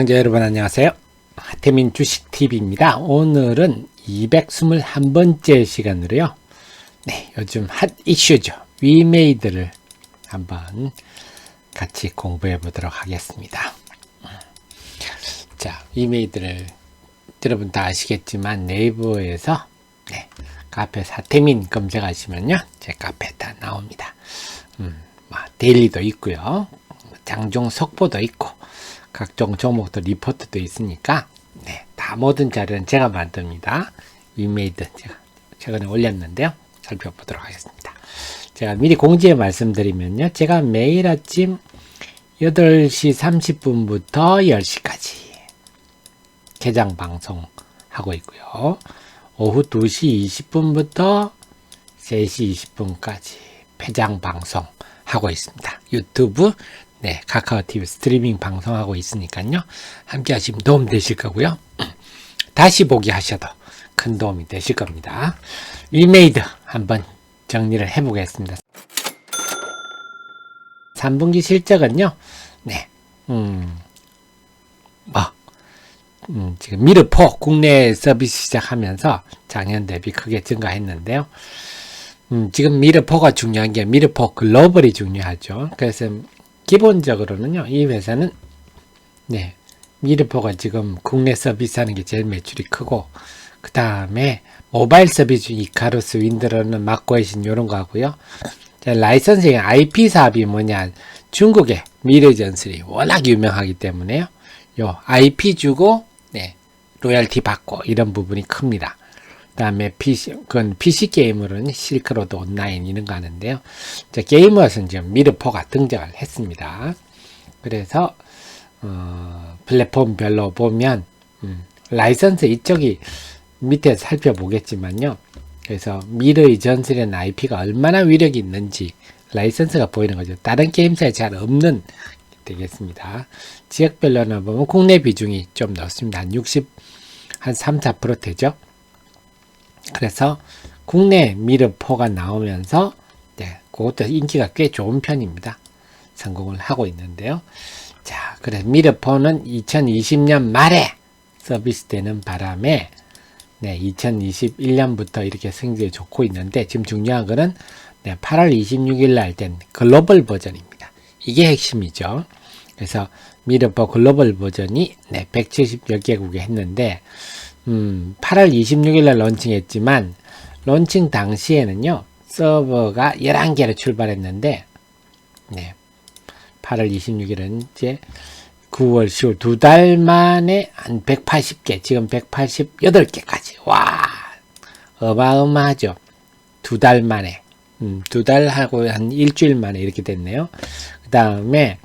시청자 여러분 안녕하세요. 하태민 주식TV입니다. 오늘은 221번째 시간으로요. 네, 요즘 핫 이슈죠. 위메이드를 한번 같이 공부해 보도록 하겠습니다. 자, 위메이드를 여러분 다 아시겠지만 네이버에서 네, 카페 사태민 검색하시면요. 제 카페 다 나옵니다. 음, 뭐 데일리도 있고요. 장종 속보도 있고 각종 종목도 리포트도 있으니까 네, 다 모든 자료는 제가 만듭니다. 위메이드 제가 최근에 올렸는데요. 살펴보도록 하겠습니다. 제가 미리 공지에 말씀드리면요. 제가 매일 아침 8시 30분부터 10시까지 개장 방송 하고 있고요. 오후 2시 20분부터 3시 20분까지 폐장 방송 하고 있습니다. 유튜브, 네, 카카오 TV 스트리밍 방송하고 있으니까요. 함께 하시면 도움 되실 거고요. 다시 보기 하셔도 큰 도움이 되실 겁니다. 위메이드 한번 정리를 해보겠습니다. 3분기 실적은요, 네, 음, 뭐, 음, 지금 미르포 국내 서비스 시작하면서 작년 대비 크게 증가했는데요. 음, 지금 미르포가 중요한 게 미르포 글로벌이 중요하죠. 그래서 기본적으로는요, 이 회사는 네, 미르포가 지금 국내 서비스 하는 게 제일 매출이 크고, 그 다음에 모바일 서비스 이카루스, 윈드러는 막고해신 이런 거 하고요. 자, 라이선싱 IP 사업이 뭐냐, 중국의 미래전술이 워낙 유명하기 때문에요. 요 IP 주고 네, 로열티 받고 이런 부분이 큽니다. 그다음에 PC 그건 PC 게임으로는 실크로드 온라인 이런 거 하는데요. 자, 게이머스는 지금 미르포가 등장을 했습니다. 그래서 어, 플랫폼별로 보면 음, 라이선스 이쪽이 밑에 살펴보겠지만요. 그래서 미르의 전술의 IP가 얼마나 위력이 있는지 라이선스가 보이는 거죠. 다른 게임사에 잘 없는 되겠습니다. 지역별로는 보면 국내 비중이 좀 높습니다. 한 60, 한 3, 4% 되죠. 그래서 국내 미르포가 나오면서 네, 그것도 인기가 꽤 좋은 편입니다. 성공을 하고 있는데요. 자, 그래서 미르포는 2020년 말에 서비스되는 바람에 네, 2021년부터 이렇게 성적이 좋고 있는데 지금 중요한 거는 네, 8월 26일 날 된 글로벌 버전입니다. 이게 핵심이죠. 그래서 미르퍼 글로벌 버전이 네, 170여 개국에 했는데 음, 8월 26일 날 런칭했지만 런칭 당시에는요. 서버가 11개로 출발했는데 네, 8월 26일은 이제 9월, 10월 두 달 만에 한 180개, 지금 188개까지. 와, 어마어마하죠. 두 달 만에. 음, 두 달 하고 한 일주일 만에 이렇게 됐네요. 그 다음에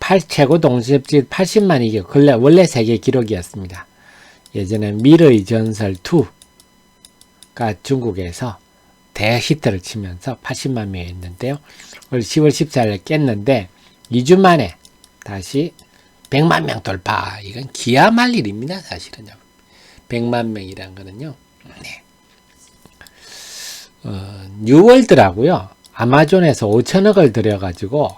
8, 최고 동접지 80만 이게 원래, 원래 세계 기록이었습니다. 예전에 미르의 전설 2가 중국에서 대히트를 치면서 80만 명이 있는데요. 올 10월 14일에 깼는데 2주 만에 다시 100만 명 돌파. 이건 기야말 일입니다. 사실은요. 100만 명이란 거는요. 네. 어, 뉴월드라고요. 아마존에서 5천억을 들여가지고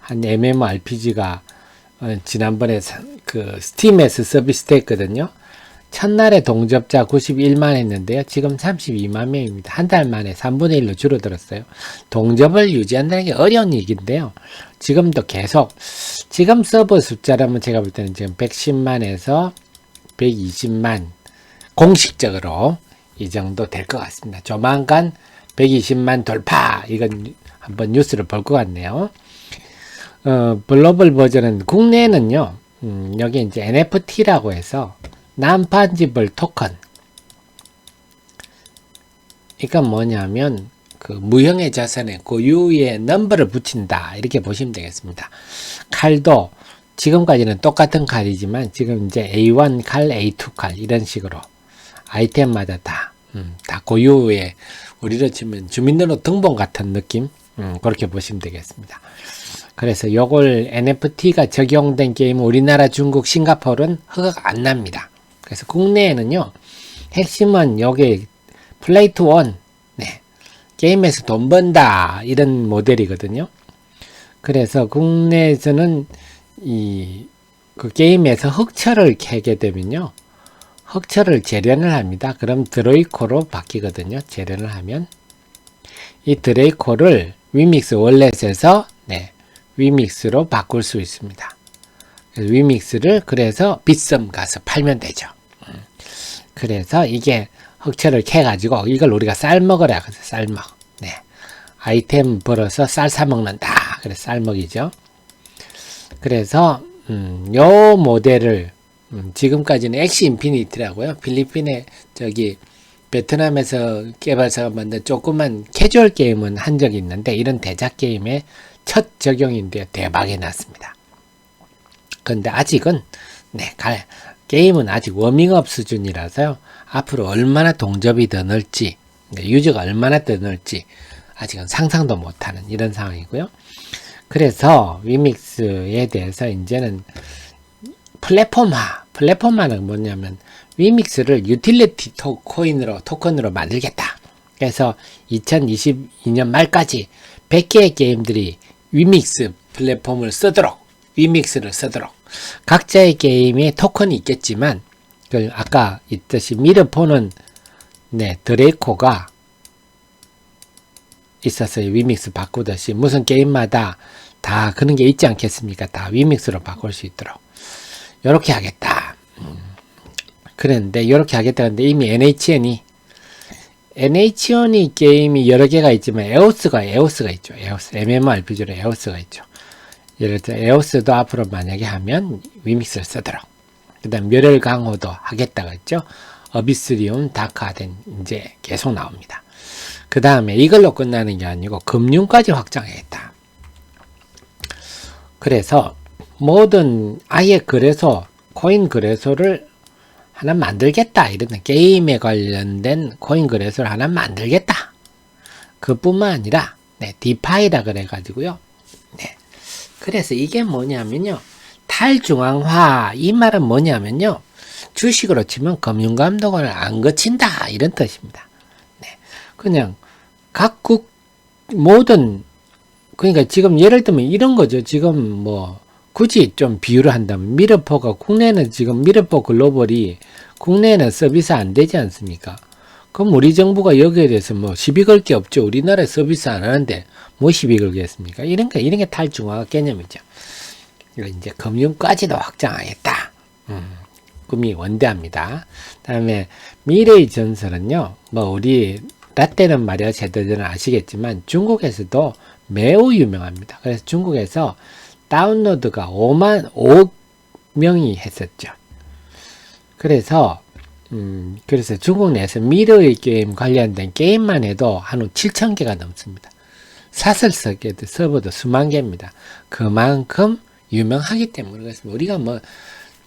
한 MMORPG가 어, 지난번에 그 스팀에서 서비스 됐거든요. 첫날에 동접자 91만 했는데요. 지금 32만 명입니다. 한 달 만에 3분의 1로 줄어들었어요. 동접을 유지한다는 게 어려운 얘기인데요. 지금도 계속 지금 서버 숫자라면 제가 볼 때는 지금 110만에서 120만 공식적으로 이 정도 될 것 같습니다. 조만간 120만 돌파 이건 한번 뉴스를 볼 것 같네요. 어, 글로벌 버전은 국내에는요. 음, 여기 이제 NFT라고 해서 난판지블 토큰. 이건 뭐냐면 그 무형의 자산에 고유의 넘버를 붙인다 이렇게 보시면 되겠습니다. 칼도 지금까지는 똑같은 칼이지만 지금 이제 A1 칼, A2 칼 이런 식으로 아이템마다 다, 음, 다 고유의 우리로 치면 주민등록 등본 같은 느낌 음, 그렇게 보시면 되겠습니다. 그래서 요걸 NFT가 적용된 게임은 우리나라, 중국, 싱가포르는 허가가 안 납니다. 그래서 국내에는요, 핵심은 여기 플레이트 원, 네, 게임에서 돈 번다 이런 모델이거든요. 그래서 국내에서는 이 그 게임에서 흑철을 캐게 되면요. 흑철을 재련을 합니다. 그럼 드로이코로 바뀌거든요. 재련을 하면 이 드레이코를 위믹스 월렛에서 네, 위믹스로 바꿀 수 있습니다. 위믹스를 그래서 빗썸 가서 팔면 되죠. 음. 그래서 이게 흑철을 캐가지고 이걸 우리가 쌀 먹으라 그래서 쌀 먹. 네. 아이템 벌어서 쌀 사 먹는다. 그래서 쌀 먹이죠. 그래서 음, 요 모델을 음, 지금까지는 엑시 인피니티라고요. 필리핀의 저기 베트남에서 개발사가 만든 조그만 캐주얼 게임은 한 적이 있는데 이런 대작 게임의 첫 적용인데 대박이 났습니다. 그런데 아직은 네, 갈, 게임은 아직 워밍업 수준이라서요. 앞으로 얼마나 동접이 더 늘지, 네, 유저가 얼마나 더 늘지 아직은 상상도 못하는 이런 상황이고요. 그래서 위믹스에 대해서 이제는 플랫폼화, 플랫폼화는 뭐냐면 위믹스를 유틸리티 토, 코인으로 토큰으로 만들겠다. 그래서 2022년 말까지 100개의 게임들이 위믹스 플랫폼을 쓰도록 위믹스를 쓰도록 각자의 게임에 토큰이 있겠지만 그 아까 있듯이 미르포는 네 드레이코가 있었어요 위믹스 바꾸듯이 무슨 게임마다 다 그런 게 있지 않겠습니까? 다 위믹스로 바꿀 수 있도록. 이렇게 하겠다. 음. 그랬는데 이렇게 하겠다 근데 이미 NHN이 NHN이 게임이 여러 개가 있지만 에오스가 에오스가 있죠. 에오스 MMORPG로 에오스가 있죠 예를 들어 에오스도 앞으로 만약에 하면 위믹스를 쓰도록. 그 다음 멸혈 강호도 하겠다고 했죠? 어비스리온 다크아덴 이제 계속 나옵니다. 그 다음에 이걸로 끝나는 게 아니고 금융까지 확장하겠다. 그래서 모든 아예 거래소 코인 거래소를 하나 만들겠다 이런 게임에 관련된 코인 거래소를 하나 만들겠다. 그뿐만 아니라 네, 디파이라 그래 가지고요. 네. 그래서 이게 뭐냐면요 탈중앙화 이 말은 뭐냐면요 주식으로 치면 금융감독을 안 거친다 이런 뜻입니다 네. 그냥 각국 모든 그러니까 지금 예를 들면 이런 거죠 지금 뭐 굳이 좀 비유를 한다면 미르포가 국내는 지금 미르포 글로벌이 국내에는 서비스 안 되지 않습니까? 그럼 우리 정부가 여기에 대해서 뭐 시비 걸 게 없죠. 우리나라에 서비스 안 하는데 뭐 시비 걸겠습니까? 이런 게 이런 게 탈중화 개념이죠. 이제 금융까지도 확장하겠다. 음, 꿈이 원대합니다. 다음에 미래의 전설은요. 뭐 우리 라떼는 말이야 제대로 아시겠지만 중국에서도 매우 유명합니다. 그래서 중국에서 다운로드가 5만 5명이 했었죠. 그래서 음, 그래서 중국 내에서 미러의 게임 관련된 게임만 해도 한 7천 개가 넘습니다. 사설 서게도 서버도 수만 개입니다. 그만큼 유명하기 때문에 그렇습니다. 우리가 뭐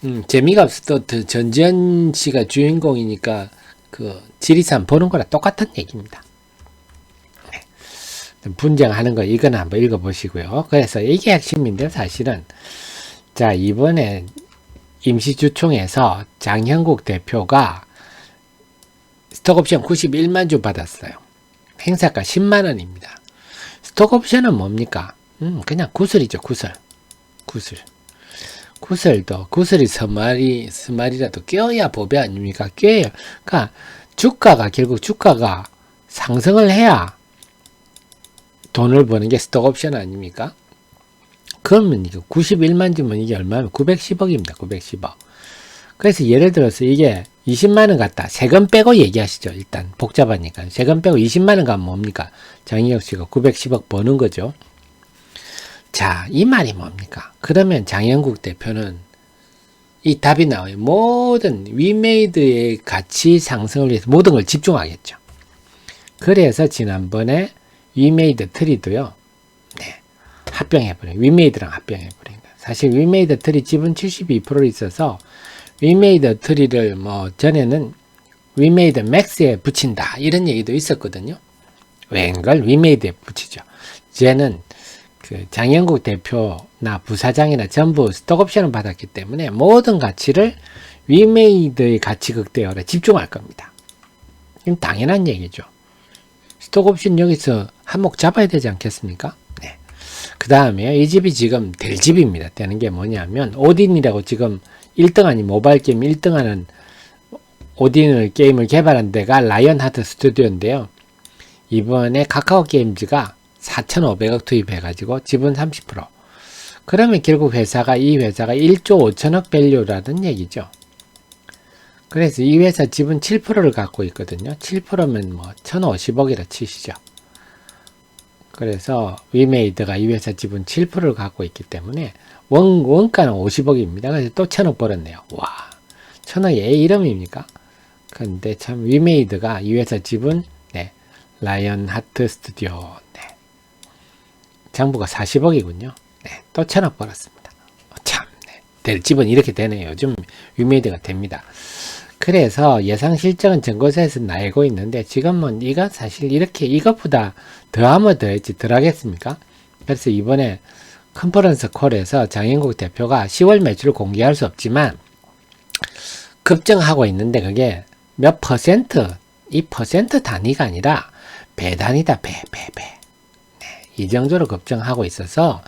음, 재미가 없어도 전지현 씨가 주인공이니까 그 지리산 보는 거랑 똑같은 얘기입니다. 분쟁하는 거 이건 한번 읽어보시고요. 그래서 이게 핵심인데 사실은 자 이번에 임시주총에서 장형국 대표가 스톡옵션 91만 주 받았어요. 행사가 10만 원입니다. 스톡옵션은 뭡니까? 음, 그냥 구슬이죠, 구슬. 구슬. 구슬도, 구슬이 서말이, 서말이라도 껴야 법이 아닙니까? 껴요. 그러니까 주가가, 결국 주가가 상승을 해야 돈을 버는 게 스톡옵션 아닙니까? 그러면 이거 91만 주면 이게 얼마면 910억입니다. 910억. 그래서 예를 들어서 이게 20만 원 같다. 세금 빼고 얘기하시죠. 일단 복잡하니까. 세금 빼고 20만 원 가면 뭡니까? 장희혁 씨가 910억 버는 거죠. 자, 이 말이 뭡니까? 그러면 장영국 대표는 이 답이 나와요. 모든 위메이드의 가치 상승을 위해서 모든 걸 집중하겠죠. 그래서 지난번에 위메이드 트리도요. 네. 합병해버려요. 위메이드랑 합병해버립니다. 사실 위메이드 트리 지분 72% 있어서 위메이드 트리를 뭐 전에는 위메이드 맥스에 붙인다 이런 얘기도 있었거든요. 웬걸 위메이드에 붙이죠. 이제는 그 장영국 대표나 부사장이나 전부 스톡옵션을 받았기 때문에 모든 가치를 위메이드의 가치 극대화에 집중할 겁니다. 이건 당연한 얘기죠. 스톡옵션 여기서 한몫 잡아야 되지 않겠습니까? 그 다음에 이 집이 지금 될 집입니다. 되는 게 뭐냐면 오딘이라고 지금 1등 아닌 모바일 게임 1등 하는 오딘을 게임을 개발한 데가 라이언 하트 스튜디오인데요. 이번에 카카오 게임즈가 4,500억 투입해가지고 지분 30%. 그러면 결국 회사가 이 회사가 1조 5천억 밸류라는 얘기죠. 그래서 이 회사 지분 7%를 갖고 있거든요. 7%면 뭐 1,050억이라 치시죠. 그래서 위메이드가 이 회사 지분 7%를 갖고 있기 때문에 원, 원가는 50억입니다. 그래서 또 1,000억 벌었네요. 와, 1,000억이 애 이름입니까? 근데 참 위메이드가 이 회사 지분 네, 라이언 하트 스튜디오 네. 장부가 40억이군요. 네, 또 1,000억 벌었습니다. 어, 참, 네. 될 집은 이렇게 되네요. 요즘 위메이드가 됩니다. 그래서 예상 실적은 전고세에서 나고 있는데 지금은 이거 사실 이렇게 이것보다 더하면 더했지 덜 하겠습니까? 그래서 이번에 컨퍼런스 콜에서 장인국 대표가 10월 매출을 공개할 수 없지만 급증하고 있는데 그게 몇 퍼센트 이 퍼센트 단위가 아니라 배 단위다 배 배 배. 네, 이 정도로 급증하고 있어서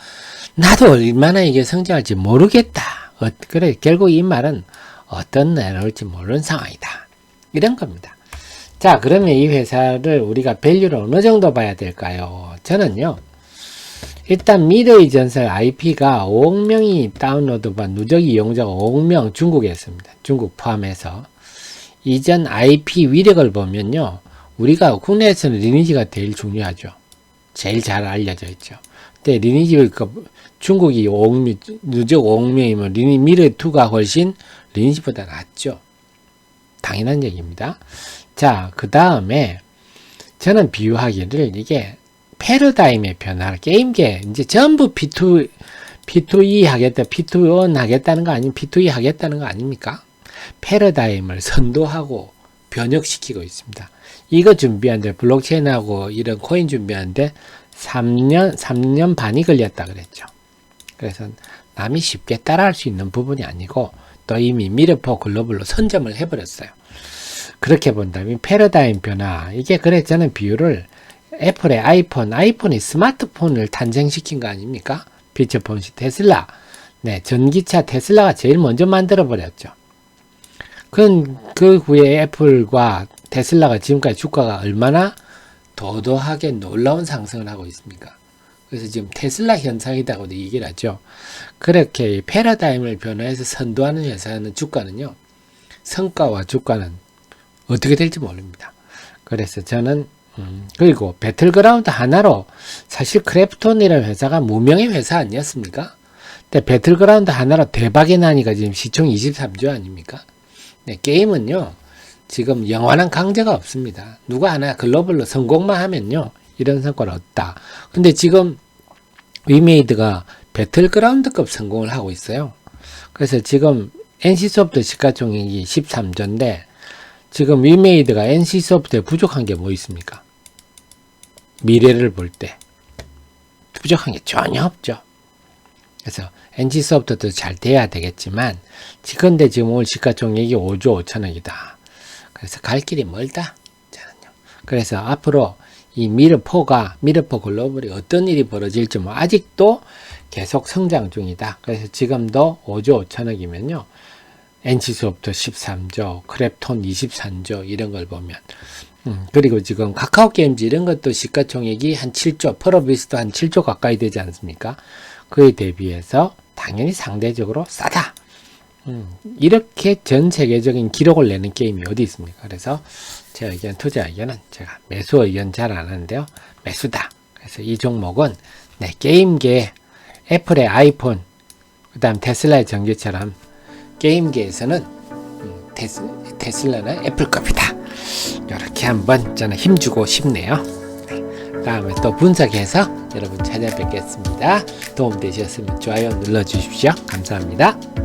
나도 얼마나 이게 성장할지 모르겠다. 어, 그래 결국 이 말은 어떤 내놓을지 모르는 상황이다. 이런 겁니다. 자, 그러면 이 회사를 우리가 밸류를 어느 정도 봐야 될까요? 저는요, 일단 미래의 전설 IP가 5억 명이 다운로드반 누적 이용자가 5억 명 중국에 있습니다. 중국 포함해서. 이전 IP 위력을 보면요, 우리가 국내에서는 리니지가 제일 중요하죠. 제일 잘 알려져 있죠. 근데 리니지, 그 중국이 5억 명, 누적 5억 명이면 리니, 미래2가 훨씬 리니지보다 낫죠. 당연한 얘기입니다. 자, 그 다음에 저는 비유하기를 이게 패러다임의 변화, 게임계 이제 전부 P2, P2E 하겠다, P2원 하겠다는 거 아니면 P2E 하겠다는 거 아닙니까? 패러다임을 선도하고 변혁시키고 있습니다. 이거 준비하는데 블록체인하고 이런 코인 준비하는데 3년, 3년 반이 걸렸다 그랬죠. 그래서 남이 쉽게 따라할 수 있는 부분이 아니고 또 이미 미르포 글로벌로 선점을 해버렸어요. 그렇게 본다면 패러다임 변화 이게 그래 저는 비유를 애플의 아이폰 아이폰이 스마트폰을 탄생시킨 거 아닙니까? 피처폰시 테슬라 네 전기차 테슬라가 제일 먼저 만들어 버렸죠. 그, 그 후에 애플과 테슬라가 지금까지 주가가 얼마나 도도하게 놀라운 상승을 하고 있습니까? 그래서 지금 테슬라 현상이라고도 얘기를 하죠. 그렇게 패러다임을 변화해서 선도하는 회사는 주가는요, 성과와 주가는 어떻게 될지 모릅니다. 그래서 저는, 음, 그리고 배틀그라운드 하나로 사실 크래프톤이라는 회사가 무명의 회사 아니었습니까? 근데 배틀그라운드 하나로 대박이 나니까 지금 시총 23조 아닙니까? 네, 게임은요, 지금 영원한 강제가 없습니다. 누가 하나 글로벌로 성공만 하면요, 이런 성과를 얻다. 근데 지금 위메이드가 배틀그라운드급 성공을 하고 있어요. 그래서 지금 NC소프트 시가총액이 13조인데 지금 위메이드가 NC소프트에 부족한 게 뭐 있습니까? 미래를 볼 때 부족한 게 전혀 없죠. 그래서 NC소프트도 잘 돼야 되겠지만 지금데 지금 올 시가총액이 5조 5천억이다. 그래서 갈 길이 멀다. 저는요. 그래서 앞으로 이 미르포가 미르포 글로벌이 어떤 일이 벌어질지 뭐 아직도 계속 성장 중이다. 그래서 지금도 5조 5천억이면요. NC소프트 13조, 크랩톤 23조 이런 걸 보면 음, 그리고 지금 카카오 게임즈 이런 것도 시가총액이 한 7조, 퍼러비스도 한 7조 가까이 되지 않습니까? 그에 대비해서 당연히 상대적으로 싸다. 음, 이렇게 전 세계적인 기록을 내는 게임이 어디 있습니까? 그래서 제 의견, 투자 의견은 제가 매수 의견 잘 안 하는데요. 매수다. 그래서 이 종목은 네, 게임계 애플의 아이폰, 그 다음 테슬라의 전기처럼 게임계에서는 음, 테스, 테슬라는 애플급이다. 이렇게 한번 저는 힘주고 싶네요. 네, 다음에 또 분석해서 여러분 찾아뵙겠습니다. 도움 되셨으면 좋아요 눌러주십시오. 감사합니다.